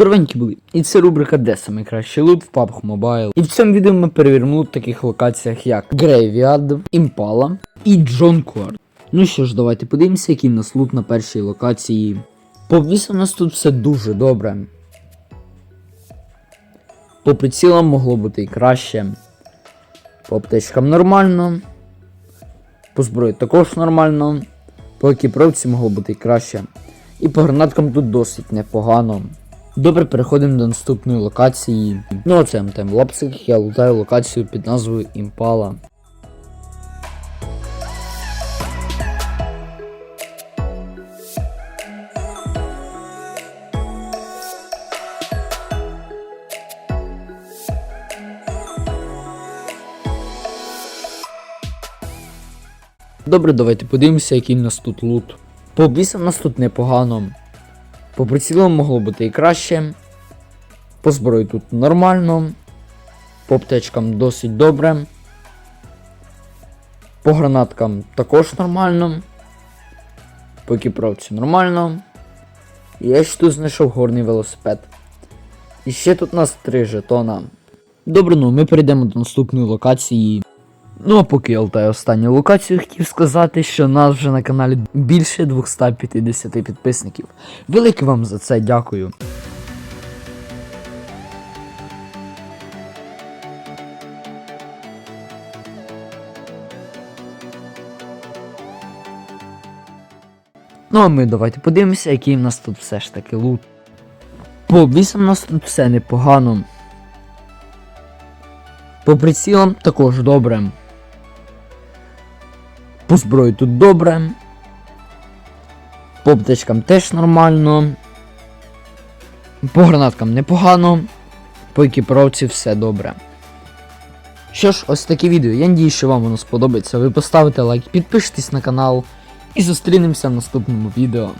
Здоровенькі були. І це рубрика Де саме кращий лут в PUBG Mobile. І в цьому відео ми перевіримо лут в таких локаціях, як Graveyard, Impala і John Cord. Ну що ж, давайте подивимося, який в нас лут на першій локації. По у нас тут все дуже добре. По прицілам могло бути і краще. По аптечкам нормально. По зброї також нормально. По екіпровці могло бути і краще. І по гранаткам тут досить непогано. Добре, переходимо до наступної локації. Ну а це МТМ Лапсик, я лутаю локацію під назвою Імпала. Добре, давайте подивимося, який в нас тут лут. По обвісам в нас тут непогано. По прицілам могло бути і краще. По зброї тут нормально. По аптечкам досить добре. По гранаткам також нормально. По екіпровці нормально. І я ще тут знайшов горний велосипед. І ще тут у нас три жетона. Добре, ну ми перейдемо до наступної локації. Ну а поки я останню локацію, хотів сказати, що нас вже на каналі більше 250 підписників. Велике вам за це дякую. Ну а ми давайте подивимося, який в нас тут все ж таки лут. По обвісам у нас тут все непогано. По прицілам також добре. По зброї тут добре. По аптечкам теж нормально. По гранаткам непогано. По екіпровці все добре. Що ж, ось таке відео. Я надію, що вам воно сподобається. Ви поставите лайк, підпишитесь на канал і зустрінемося в наступному відео.